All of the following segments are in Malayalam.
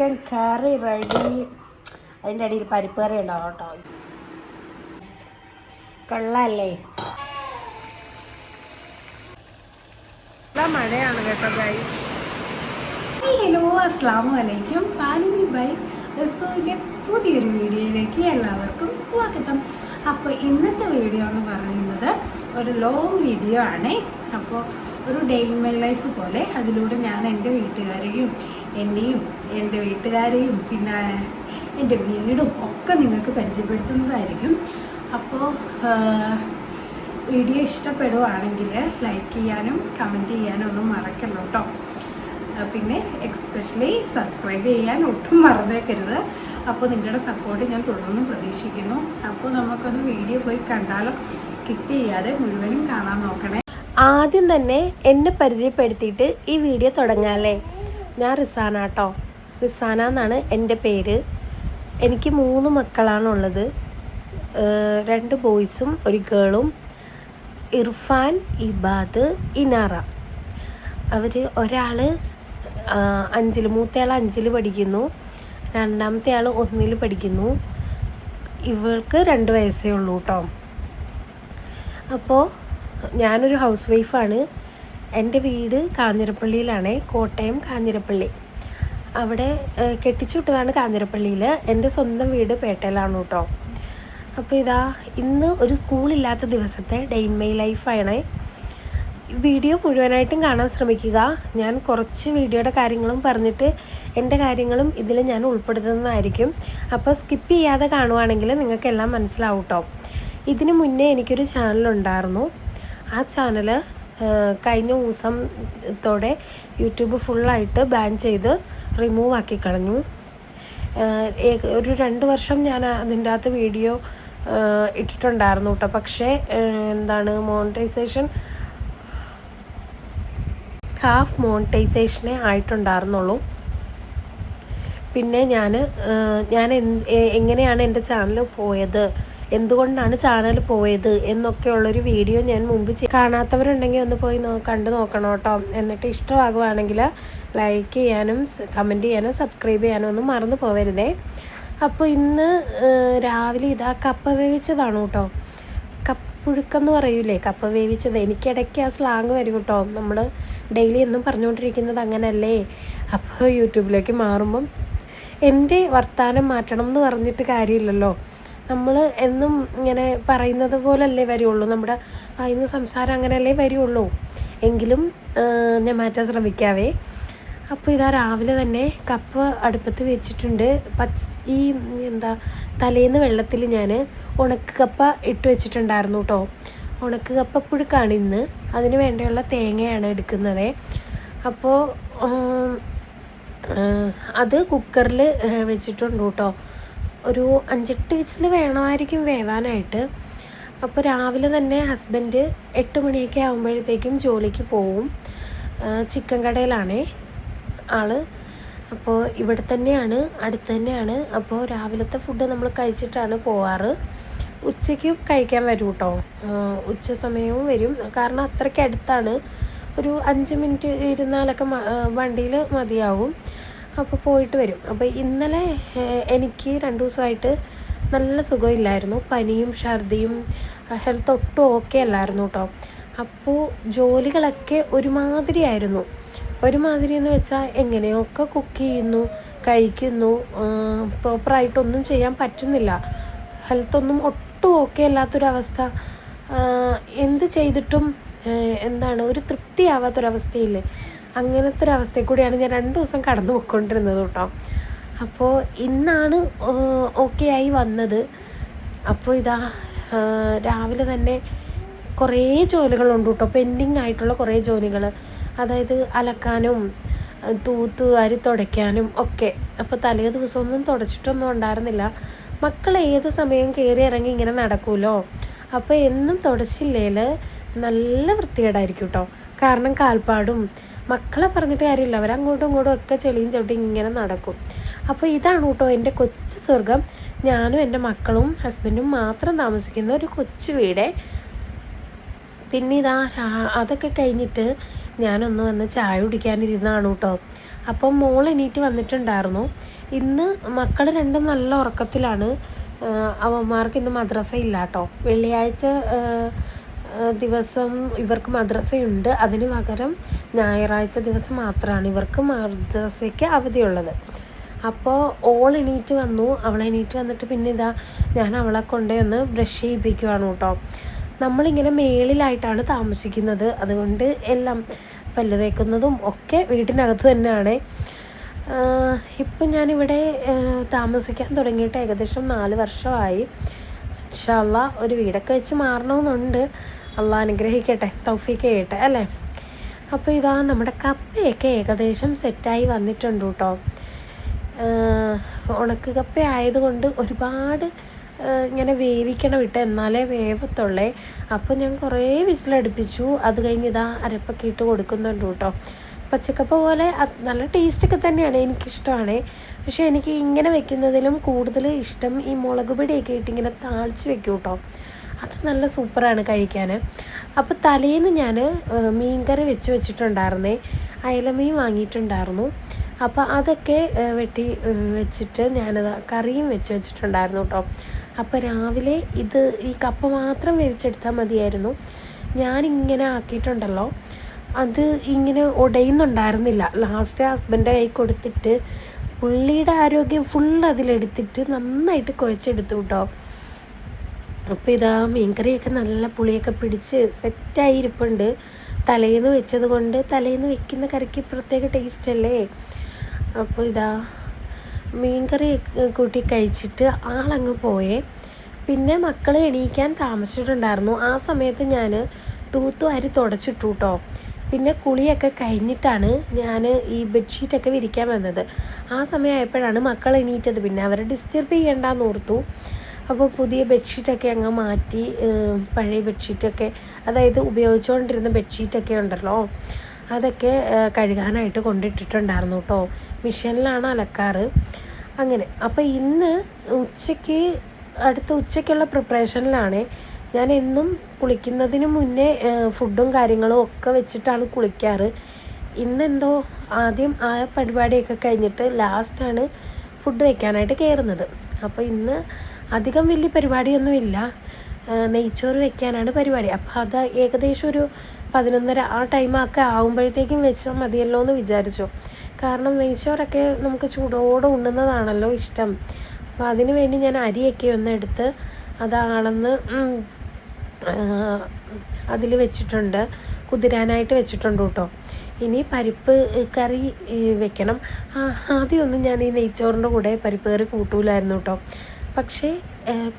ചിക്കൻ കറി റെഡി അതിന്റെ ഇടയിൽ പരിപ്പ് കറി ഉണ്ടാവും കേട്ടോ. കൊള്ളാല്ലേ? മഴയാണ് കേട്ടോ ഗൈ ഹലോ അസ്സാം വലൈക്കും ഫാലിമി ബൈ റസോയിന്റെ പുതിയൊരു വീഡിയോയിലേക്ക് എല്ലാവർക്കും സ്വാഗതം. അപ്പോൾ ഇന്നത്തെ വീഡിയോ എന്ന് പറയുന്നത് ഒരു ലോങ് വീഡിയോ ആണ്. അപ്പോൾ ഒരു ഡെയിൻ ഇൻ മൈ ലൈഫ് പോലെ അതിലൂടെ ഞാൻ എന്റെ വീട്ടുകാരെയും എന്റെയും എന്റെ വീട്ടുകാരെയും പിന്നെ എന്റെ വീടും ഒക്കെ നിങ്ങൾക്ക് പരിചയപ്പെടുത്തുന്നതായിരിക്കും. അപ്പോൾ വീഡിയോ ഇഷ്ടപ്പെടുവാണെങ്കിൽ ലൈക്ക് ചെയ്യാനും കമന്റ് ചെയ്യാനും ഒന്നും മറക്കല്ലോ കേട്ടോ പിന്നെ എക്സ്പെഷ്യലി സബ്സ്ക്രൈബ് ചെയ്യാൻ ഒട്ടും മറന്നേക്കരുത്. അപ്പോൾ നിങ്ങളുടെ സപ്പോർട്ട് ഞാൻ തുടർന്നും പ്രതീക്ഷിക്കുന്നു. അപ്പോൾ നമുക്കൊന്ന് വീഡിയോ പോയി കണ്ടാലോ? സ്കിപ്പ് ചെയ്യാതെ മുഴുവനും കാണാൻ നോക്കണേ. ആദ്യം തന്നെ എന്നെ പരിചയപ്പെടുത്തിയിട്ട് ഈ വീഡിയോ തുടങ്ങാല്ലേ ഞാൻ റിസാന കേട്ടോ റിസാന എന്നാണ് എന്റെ പേര്. എനിക്ക് മൂന്ന് മക്കളാണുള്ളത്. രണ്ട് ബോയ്സും ഒരു ഗേളും. ഇർഫാൻ ഇബാദ് ഇനാറ. അവർ ഒരാൾ അഞ്ചിൽ മൂത്തയാൾ അഞ്ചിൽ പഠിക്കുന്നു. രണ്ടാമത്തെ ആൾ ഒന്നിൽ പഠിക്കുന്നു. ഇവൾക്ക് രണ്ട് വയസ്സേ ഉള്ളൂ കേട്ടോ അപ്പോൾ ഞാനൊരു ഹൗസ് വൈഫാണ്. എന്റെ വീട് കാഞ്ഞിരപ്പള്ളിയിലാണ് കോട്ടയം കാഞ്ഞിരപ്പള്ളി. അവിടെ കെട്ടിച്ചുവിട്ടതാണ് കെട്ടിച്ചു വിട്ടതാണ് കാഞ്ഞിരപ്പള്ളിയിൽ എന്റെ സ്വന്തം വീട് പേട്ടയിലാണ് കേട്ടോ. അപ്പോൾ ഇതാ ഇന്ന് ഒരു സ്കൂളില്ലാത്ത ദിവസത്തെ ഡെയിൻ മൈ ലൈഫാണ്. വീഡിയോ മുഴുവനായിട്ടും കാണാൻ ശ്രമിക്കുക. ഞാൻ കുറച്ച് വീഡിയോയുടെ കാര്യങ്ങളും പറഞ്ഞിട്ട് എന്റെ കാര്യങ്ങളും ഇതിൽ ഞാൻ ഉൾപ്പെടുത്തുന്നതായിരിക്കും. അപ്പോൾ സ്കിപ്പ് ചെയ്യാതെ കാണുവാണെങ്കിൽ നിങ്ങൾക്കെല്ലാം മനസ്സിലാവും കേട്ടോ. ഇതിനു മുന്നേ എനിക്കൊരു ചാനലുണ്ടായിരുന്നു ആ ചാനൽ കഴിഞ്ഞ ദിവസത്തോടെ യൂട്യൂബ് ഫുള്ളായിട്ട് ബാൻ ചെയ്ത് റിമൂവ് ആക്കി കളഞ്ഞു. ഒരു രണ്ട് വർഷം ഞാൻ അതിന്റെ അകത്ത് വീഡിയോ ഇട്ടിട്ടുണ്ടായിരുന്നു കേട്ടോ പക്ഷേ എന്താണ് മോണിറ്റൈസേഷൻ ഹാഫ് മോണിറ്റൈസേഷനേ ആയിട്ടുണ്ടായിരുന്നുള്ളൂ. പിന്നെ ഞാൻ ഞാൻ എങ്ങനെയാണ് എന്റെ ചാനൽ പോയത്? എന്തുകൊണ്ടാണ് ചാനൽ പോയത് എന്നൊക്കെയുള്ളൊരു വീഡിയോ ഞാൻ മുമ്പ് കാണാത്തവരുണ്ടെങ്കിൽ ഒന്ന് പോയി കണ്ടു നോക്കണം കേട്ടോ. എന്നിട്ട് ഇഷ്ടമാകുവാണെങ്കിൽ ലൈക്ക് ചെയ്യാനും കമന്റ് ചെയ്യാനും സബ്സ്ക്രൈബ് ചെയ്യാനും ഒന്നും മറന്നു പോവരുതേ. അപ്പോൾ ഇന്ന് രാവിലെ ഇതാ കപ്പ വേവിച്ചതാണ് കേട്ടോ. കപ്പുഴുക്കെന്ന് പറയൂലേ കപ്പ വേവിച്ചത്. എനിക്കിടയ്ക്ക് ആ സ്ലാങ് വരും കേട്ടോ. നമ്മൾ ഡെയിലി എന്നും പറഞ്ഞുകൊണ്ടിരിക്കുന്നത് അങ്ങനല്ലേ? അപ്പോൾ യൂട്യൂബിലേക്ക് മാറുമ്പം എന്റെ വർത്തമാനം മാറ്റണം എന്ന് പറഞ്ഞിട്ട് കാര്യമില്ലല്ലോ. നമ്മൾ എന്നും ഇങ്ങനെ പറയുന്നത് പോലല്ലേ വരുള്ളൂ. നമ്മുടെ വായിന്ന് സംസാരം അങ്ങനെയല്ലേ വരുള്ളൂ. എങ്കിലും ഞാൻ മാറ്റാൻ ശ്രമിക്കാവേ. അപ്പോൾ ഇതാ രാവിലെ തന്നെ കപ്പ് അടുപ്പത്ത് വെച്ചിട്ടുണ്ട്. പച്ച ഈ എന്താ തലേന്ന് വെള്ളത്തിൽ ഞാൻ ഉണക്ക് കപ്പ ഇട്ട് വെച്ചിട്ടുണ്ടായിരുന്നു കേട്ടോ ഉണക്ക് കപ്പ പുഴുക്കാണ് ഇന്ന്. അതിന് വേണ്ടിയുള്ള തേങ്ങയാണ് എടുക്കുന്നത്. അപ്പോൾ അത് കുക്കറിൽ വെച്ചിട്ടുണ്ട് കേട്ടോ ഒരു അഞ്ചെട്ട് വിസിൽ വേണമായിരിക്കും വേവാനായിട്ട്. അപ്പോൾ രാവിലെ തന്നെ ഹസ്ബൻഡ് എട്ട് മണിയൊക്കെ ആകുമ്പോഴത്തേക്കും ജോലിക്ക് പോവും. ചിക്കൻ കടയിലാണേ ആൾ. അപ്പോൾ ഇവിടെ തന്നെയാണ് അടുത്ത് തന്നെയാണ്. അപ്പോൾ രാവിലത്തെ ഫുഡ് നമ്മൾ കഴിച്ചിട്ടാണ് പോവാറ്. ഉച്ചയ്ക്ക് കഴിക്കാൻ വരും കേട്ടോ ഉച്ച സമയവും വരും. കാരണം അത്രയ്ക്ക് അടുത്താണ്. ഒരു അഞ്ച് മിനിറ്റ് ഇരുന്നാലൊക്കെ വണ്ടിയിൽ മതിയാവും. അപ്പോൾ പോയിട്ട് വരും. അപ്പോൾ ഇന്നലെ എനിക്ക് രണ്ട് ദിവസമായിട്ട് നല്ല സുഖമില്ലായിരുന്നു. പനിയും ഛർദിയും ഹെൽത്ത് ഒട്ടും ഓക്കെ അല്ലായിരുന്നു കേട്ടോ. അപ്പോൾ ജോലികളൊക്കെ ഒരുമാതിരിയായിരുന്നു. ഒരുമാതിരി എന്ന് വെച്ചാൽ എങ്ങനെയൊക്കെ കുക്ക് ചെയ്യുന്നു കഴിക്കുന്നു പ്രോപ്പറായിട്ടൊന്നും ചെയ്യാൻ പറ്റുന്നില്ല. ഹെൽത്തൊന്നും ഒട്ടും ഓക്കെ അല്ലാത്തൊരവസ്ഥ. എന്ത് ചെയ്തിട്ടും എന്താണ് ഒരു തൃപ്തിയാവാത്തൊരവസ്ഥയില്ലേ? അങ്ങനത്തെ ഒരു അവസ്ഥയിൽ കൂടിയാണ് ഞാൻ രണ്ട് ദിവസം കടന്നു പോയിക്കൊണ്ടിരുന്നത് കേട്ടോ. അപ്പോൾ ഇന്നാണ് ഓക്കെ ആയി വന്നത്. അപ്പോൾ ഇതാ രാവിലെ തന്നെ കുറേ ജോലികളുണ്ട് കേട്ടോ. പെൻഡിങ് ആയിട്ടുള്ള കുറേ ജോലികൾ അതായത് അലക്കാനും തൂത്ത് വാരി തുടയ്ക്കാനും ഒക്കെ. അപ്പോൾ തലേ ദിവസമൊന്നും തുടച്ചിട്ടൊന്നും ഉണ്ടായിരുന്നില്ല. മക്കൾ ഏത് സമയവും കയറി ഇറങ്ങി ഇങ്ങനെ നടക്കുമല്ലോ അപ്പോൾ എന്നും തുടച്ചില്ലേൽ നല്ല വൃത്തികേടായിരിക്കും കേട്ടോ. കാരണം കാൽപ്പാടും മക്കളെ പറഞ്ഞിട്ട് കാര്യമില്ല. അവരങ്ങോട്ടും ഇങ്ങോട്ടും ഒക്കെ ചെളിയും ചവിട്ടി ഇങ്ങനെ നടക്കും. അപ്പോൾ ഇതാണ് കേട്ടോ എന്റെ കൊച്ചു സ്വർഗം ഞാനും എന്റെ മക്കളും ഹസ്ബൻഡും മാത്രം താമസിക്കുന്ന ഒരു കൊച്ചു വീടേ. പിന്നെ ഇതാ അതൊക്കെ കഴിഞ്ഞിട്ട് ഞാനൊന്ന് വന്ന് ചായ കുടിക്കാനിരുന്നതാണ് കേട്ടോ. അപ്പം മോൾ എണീറ്റ് വന്നിട്ടുണ്ടായിരുന്നു. ഇന്ന് മക്കൾ രണ്ടും നല്ല ഉറക്കത്തിലാണ്. അവന്മാർക്ക് ഇന്ന് മദ്രസ ഇല്ല കേട്ടോ. വെള്ളിയാഴ്ച ദിവസം ഇവർക്ക് മദ്രസയുണ്ട്. അതിന് പകരം ഞായറാഴ്ച ദിവസം മാത്രമാണ് ഇവർക്ക് മദ്രസയ്ക്ക് അവധിയുള്ളത്. അപ്പോൾ ഓൾ എണീറ്റ് വന്നു. അവൾ എണീറ്റ് വന്നിട്ട് പിന്നെ ഇതാ ഞാൻ അവളെ കൊണ്ടുവന്ന് ബ്രഷ് ചെയ്യിപ്പിക്കുവാണ് കേട്ടോ. നമ്മളിങ്ങനെ മേളിലായിട്ടാണ് താമസിക്കുന്നത്. അതുകൊണ്ട് എല്ലാം പല്ല് തേക്കുന്നതും ഒക്കെ വീട്ടിനകത്ത് തന്നെയാണ്. ഇപ്പം ഞാനിവിടെ താമസിക്കാൻ തുടങ്ങിയിട്ട് ഏകദേശം നാല് വർഷമായി. ഇൻഷാല്ല ഒരു വീടൊക്കെ വെച്ച് മാറണമെന്നുണ്ട്. അള്ളാഹ് അനുഗ്രഹിക്കട്ടെ തൗഫീക്ക് ചെയ്യട്ടെ അല്ലേ? അപ്പോൾ ഇതാ നമ്മുടെ കപ്പയൊക്കെ ഏകദേശം സെറ്റായി വന്നിട്ടുണ്ട് കേട്ടോ. ഉണക്ക് കപ്പ ആയതുകൊണ്ട് ഒരുപാട് ഇങ്ങനെ വേവിക്കണം ഇട്ട് എന്നാലേ വേവത്തുള്ളേ. അപ്പോൾ ഞാൻ കുറേ വിസിലടുപ്പിച്ചു. അത് കഴിഞ്ഞ് ഇതാ അരപ്പൊക്കെ ഇട്ട് കൊടുക്കുന്നുണ്ട് കേട്ടോ. പച്ചക്കപ്പ പോലെ നല്ല ടേസ്റ്റൊക്കെ തന്നെയാണ് എനിക്കിഷ്ടമാണ്. പക്ഷേ എനിക്ക് ഇങ്ങനെ വെക്കുന്നതിലും കൂടുതൽ ഇഷ്ടം ഈ മുളക് പൊടിയൊക്കെ ഇട്ട് ഇങ്ങനെ താളിച്ച് വെക്കും കേട്ടോ. അത് നല്ല സൂപ്പറാണ് കഴിക്കാൻ അപ്പോൾ തലേന്ന് ഞാൻ മീൻകറി വെച്ച് വെച്ചിട്ടുണ്ടായിരുന്നേ. അയലമീൻ വാങ്ങിയിട്ടുണ്ടായിരുന്നു. അപ്പോൾ അതൊക്കെ വെട്ടി വെച്ചിട്ട് ഞാനത് കറിയും വെച്ച് വെച്ചിട്ടുണ്ടായിരുന്നു കേട്ടോ അപ്പോൾ രാവിലെ ഇത് ഈ കപ്പ മാത്രം വേവിച്ചെടുത്താൽ മതിയായിരുന്നു. ഞാനിങ്ങനെ ആക്കിയിട്ടുണ്ടല്ലോ. അത് ഇങ്ങനെ ഉടയുന്നുണ്ടായിരുന്നില്ല ലാസ്റ്റ് ഹസ്ബൻഡ് കൈ കൊടുത്തിട്ട് പുള്ളിയുടെ ആരോഗ്യം ഫുൾ അതിലെടുത്തിട്ട് നന്നായിട്ട് കുഴച്ചെടുത്തു കേട്ടോ അപ്പോൾ ഇതാ മീൻകറിയൊക്കെ നല്ല പുളിയൊക്കെ പിടിച്ച് സെറ്റായി ഇരിപ്പുണ്ട്. തലേന്ന് വെച്ചത് കൊണ്ട് തലേന്ന് വെക്കുന്ന കറിക്ക് പ്രത്യേക ടേസ്റ്റ് അല്ലേ? അപ്പോൾ ഇതാ മീൻകറി കൂട്ടി കഴിച്ചിട്ട് ആളങ്ങ് പോയേ. പിന്നെ മക്കൾ എണീക്കാൻ താമസിച്ചിട്ടുണ്ടായിരുന്നു. ആ സമയത്ത് ഞാൻ തൂത്തു അരി തുടച്ചിട്ടു കേട്ടോ പിന്നെ കുളിയൊക്കെ കഴിഞ്ഞിട്ടാണ് ഞാൻ ഈ ബെഡ്ഷീറ്റൊക്കെ വിരിക്കാൻ വന്നത്. ആ സമയമായപ്പോഴാണ് മക്കൾ എണീറ്റത്. പിന്നെ അവരെ ഡിസ്റ്റർബ് ചെയ്യണ്ടെന്ന് ഓർത്തു. അപ്പോൾ പുതിയ ബെഡ്ഷീറ്റൊക്കെ അങ്ങ് മാറ്റി പഴയ ബെഡ്ഷീറ്റൊക്കെ അതായത് ഉപയോഗിച്ചുകൊണ്ടിരുന്ന ബെഡ്ഷീറ്റൊക്കെ ഉണ്ടല്ലോ അതൊക്കെ കഴുകാനായിട്ട് കൊണ്ടിട്ടിട്ടുണ്ടായിരുന്നു കേട്ടോ. മിഷനിലാണ് അലക്കാറ്. അങ്ങനെ അപ്പോൾ ഇന്ന് ഉച്ചയ്ക്ക് അടുത്ത ഉച്ചയ്ക്കുള്ള പ്രിപ്പറേഷനിലാണ്. ഞാൻ എന്നും കുളിക്കുന്നതിന് മുന്നേ ഫുഡും കാര്യങ്ങളും ഒക്കെ വെച്ചിട്ടാണ് കുളിക്കാറ്. ഇന്നെന്തോ ആദ്യം ആ പരിപാടിയൊക്കെ കഴിഞ്ഞിട്ട് ലാസ്റ്റാണ് ഫുഡ് വെക്കാനായിട്ട് കയറുന്നത്. അപ്പോൾ ഇന്ന് അധികം വലിയ പരിപാടിയൊന്നുമില്ല. നെയ്ച്ചോറ് വെക്കാനാണ് പരിപാടി. അപ്പോൾ അത് ഏകദേശം ഒരു പതിനൊന്നര ആ ടൈമൊക്കെ ആകുമ്പോഴത്തേക്കും വെച്ചാൽ മതിയല്ലോ എന്ന് വിചാരിച്ചു. കാരണം നെയ്ച്ചോറൊക്കെ നമുക്ക് ചൂടോടെ ഉണ്ണുന്നതാണല്ലോ ഇഷ്ടം. അപ്പോൾ അതിന് വേണ്ടി ഞാൻ അരിയൊക്കെ ഒന്ന് എടുത്ത് അതാണെന്ന് അതിൽ വെച്ചിട്ടുണ്ട്. കുതിരാനായിട്ട് വെച്ചിട്ടുണ്ട് കേട്ടോ. ഇനി പരിപ്പ് കറി വെക്കണം. ആദ്യമൊന്നും ഞാൻ ഈ നെയ്ച്ചോറിന്റെ കൂടെ പരിപ്പ് കറി കൂട്ടൂലായിരുന്നു കേട്ടോ. പക്ഷേ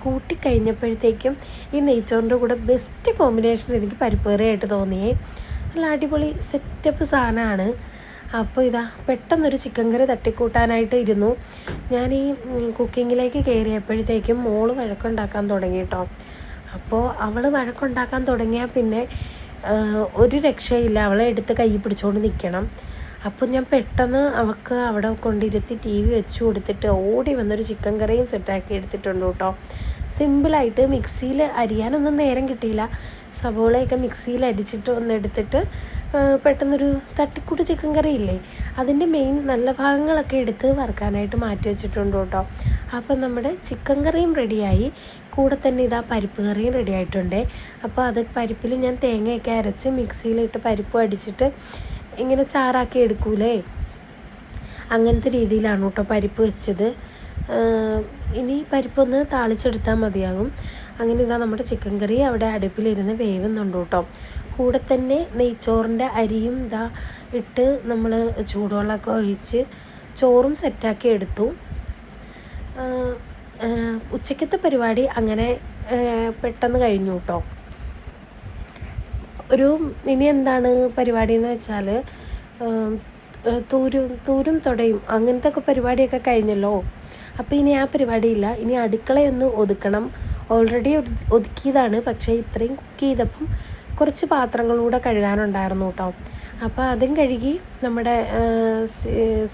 കൂട്ടിക്കഴിഞ്ഞപ്പോഴത്തേക്കും ഈ നെയ്ച്ചോറിന്റെ കൂടെ ബെസ്റ്റ് കോമ്പിനേഷൻ എനിക്ക് പരിപ്പേറിയായിട്ട് തോന്നിയേ. നല്ല അടിപൊളി സെറ്റപ്പ് സാധനമാണ്. അപ്പോൾ ഇതാ പെട്ടെന്നൊരു ചിക്കൻ കറി തട്ടിക്കൂട്ടാനായിട്ട് ഇരുന്നു. ഞാൻ ഈ കുക്കിങ്ങിലേക്ക് കയറിയപ്പോഴത്തേക്കും മോൾ വഴക്കുണ്ടാക്കാൻ തുടങ്ങി കേട്ടോ. അപ്പോൾ അവൾ വഴക്കുണ്ടാക്കാൻ തുടങ്ങിയാൽ പിന്നെ ഒരു രക്ഷയില്ല. അവളെ എടുത്ത് കൈ പിടിച്ചുകൊണ്ട് നിൽക്കണം അപ്പോൾ ഞാൻ പെട്ടെന്ന് അവൾക്ക് അവിടെ കൊണ്ടിരുത്തി ടി വി വെച്ച് കൊടുത്തിട്ട് ഓടി വന്നൊരു ചിക്കൻ കറിയും സെറ്റാക്കി എടുത്തിട്ടുണ്ട് കേട്ടോ. സിമ്പിളായിട്ട് മിക്സിയിൽ അരിയാനൊന്നും നേരം കിട്ടിയില്ല. സബോളയൊക്കെ മിക്സിയിൽ അടിച്ചിട്ട് ഒന്ന് എടുത്തിട്ട് പെട്ടെന്നൊരു തട്ടിക്കൂട്ട് ചിക്കൻ കറി ഇല്ലേ? അതിന്റെ മെയിൻ നല്ല ഭാഗങ്ങളൊക്കെ എടുത്ത് വറുക്കാനായിട്ട് മാറ്റി വെച്ചിട്ടുണ്ട് കേട്ടോ. അപ്പോൾ നമ്മുടെ ചിക്കൻ കറിയും റെഡിയായി കൂടെ തന്നെ ഇതാ പരിപ്പ് കറിയും റെഡി ആയിട്ടുണ്ട്. അപ്പോൾ അത് പരിപ്പിൽ ഞാൻ തേങ്ങയൊക്കെ അരച്ച് മിക്സിയിലിട്ട് പരിപ്പ് അടിച്ചിട്ട് ഇങ്ങനെ ചാറാക്കി എടുക്കൂലേ? അങ്ങനത്തെ രീതിയിലാണ് കേട്ടോ പരിപ്പ് വെച്ചത്. ഇനി പരിപ്പൊന്ന് താളിച്ചെടുത്താൽ മതിയാകും. അങ്ങനെ ഇതാ നമ്മുടെ ചിക്കൻ കറി അവിടെ അടുപ്പിലിരുന്ന് വേവുന്നുണ്ട് കേട്ടോ. കൂടെ തന്നെ നെയ്ച്ചോറിന്റെ അരിയും ഇതാ ഇട്ട് നമ്മൾ ചൂടുവെള്ളമൊക്കെ ഒഴിച്ച് ചോറും സെറ്റാക്കി എടുത്തു. ഉച്ചക്കത്തെ പരിപാടി അങ്ങനെ പെട്ടെന്ന് കഴിഞ്ഞു കേട്ടോ. ഒരു ഇനി എന്താണ് പരിപാടി എന്ന് വെച്ചാൽ തൂരും തൂരും തുടയും അങ്ങനത്തെ ഒക്കെ പരിപാടിയൊക്കെ കഴിഞ്ഞല്ലോ. അപ്പോൾ ഇനി ആ പരിപാടിയില്ല. ഇനി അടുക്കളയൊന്ന് ഒതുക്കണം. ഓൾറെഡി ഒതുക്കിയതാണ്. പക്ഷേ ഇത്രയും കുക്ക് ചെയ്തപ്പം കുറച്ച് പാത്രങ്ങളൂടെ കഴുകാനുണ്ടായിരുന്നു കേട്ടോ അപ്പോൾ അതും കഴുകി നമ്മുടെ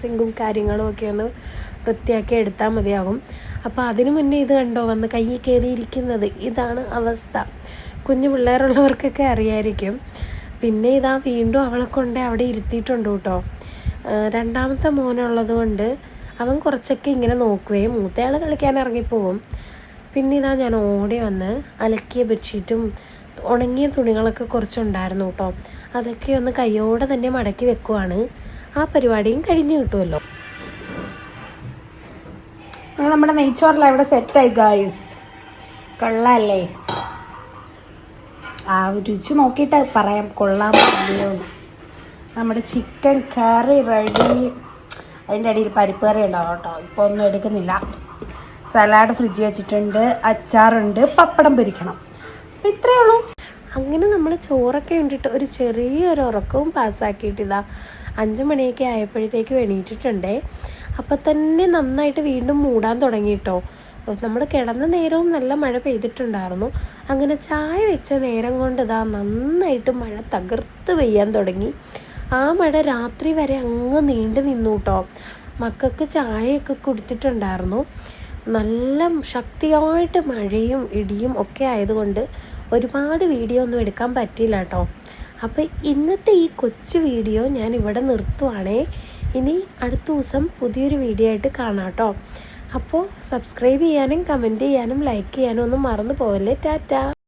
സിങ്കും കാര്യങ്ങളും ഒക്കെ ഒന്ന് വൃത്തിയാക്കി എടുത്താൽ മതിയാകും. അപ്പോൾ അതിനു മുന്നേ ഇത് കണ്ടോ? വന്ന് കൈ കയറിയിരിക്കുന്നത്. ഇതാണ് അവസ്ഥ. കുഞ്ഞു പിള്ളേരുള്ളവർക്കൊക്കെ അറിയായിരിക്കും. പിന്നെ ഇതാ വീണ്ടും അവളെ കൊണ്ട് അവിടെ ഇരുത്തിയിട്ടുണ്ട് കേട്ടോ. രണ്ടാമത്തെ മോനുള്ളത് കൊണ്ട് അവൻ കുറച്ചൊക്കെ ഇങ്ങനെ നോക്കുകയും മൂത്തയാൾ കളിക്കാൻ ഇറങ്ങിപ്പോവും. പിന്നെ ഇതാ ഞാൻ ഓടി വന്ന് അലക്കിയ ബെഡ്ഷീറ്റും ഉണങ്ങിയ തുണികളൊക്കെ കുറച്ചുണ്ടായിരുന്നു കേട്ടോ. അതൊക്കെ ഒന്ന് കയ്യോടെ തന്നെ മടക്കി വെക്കുവാണ്. ആ പരിപാടിയും കഴിഞ്ഞ് കിട്ടുമല്ലോ. നമ്മുടെ നെയ്ച്ചോറിലാണ് ഇവിടെ സെറ്റായി ഗായ്സ് കൊള്ളാല്ലേ? ആ രുചി നോക്കിയിട്ട് പറയാം. കൊള്ളാൻ പറ്റിയോ നമ്മുടെ ചിക്കൻ കറി റെഡി അതിന്റെ ഇടയിൽ പരിപ്പ് കറി ഉണ്ടാവും കേട്ടോ. ഇപ്പോൾ ഒന്നും എടുക്കുന്നില്ല. സലാഡ് ഫ്രിഡ്ജ് വെച്ചിട്ടുണ്ട്. അച്ചാറുണ്ട്. പപ്പടം പൊരിക്കണം. അപ്പം ഇത്രയേ ഉള്ളൂ. അങ്ങനെ നമ്മൾ ചോറൊക്കെ ഉണ്ടിട്ട് ഒരു ചെറിയൊരു ഉറക്കവും പാസ്സാക്കിയിട്ട് ഇതാ അഞ്ച് മണിയൊക്കെ ആയപ്പോഴത്തേക്ക് എണീറ്റിട്ടുണ്ടേ. അപ്പം തന്നെ നന്നായിട്ട് വീണ്ടും മൂടാൻ തുടങ്ങി കേട്ടോ നമ്മൾ കിടന്ന നേരവും നല്ല മഴ പെയ്തിട്ടുണ്ടായിരുന്നു. അങ്ങനെ ചായ വെച്ച നേരം കൊണ്ട് ഇതാ നന്നായിട്ട് മഴ തകർത്ത് പെയ്യാൻ തുടങ്ങി. ആ മഴ രാത്രി വരെ അങ്ങ് നീണ്ടു നിന്നു കേട്ടോ മക്കൾക്ക് ചായയൊക്കെ കുടിച്ചിട്ടുണ്ടായിരുന്നു നല്ല ശക്തിയായിട്ട് മഴയും ഇടിയും ഒക്കെ ആയതുകൊണ്ട് ഒരുപാട് വീഡിയോ ഒന്നും എടുക്കാൻ പറ്റിയില്ല കേട്ടോ അപ്പോൾ ഇന്നത്തെ ഈ കൊച്ചു വീഡിയോ ഞാൻ ഇവിടെ നിർത്തുവാണേ. ഇനി അടുത്ത ദിവസം പുതിയൊരു വീഡിയോ ആയിട്ട് കാണാം കേട്ടോ അപ്പോൾ സബ്സ്ക്രൈബ് ചെയ്യാനും കമന്റ് ചെയ്യാനും ലൈക്ക് ചെയ്യാനും ഒന്നും മറന്നു പോകല്ലേ ടാറ്റാ.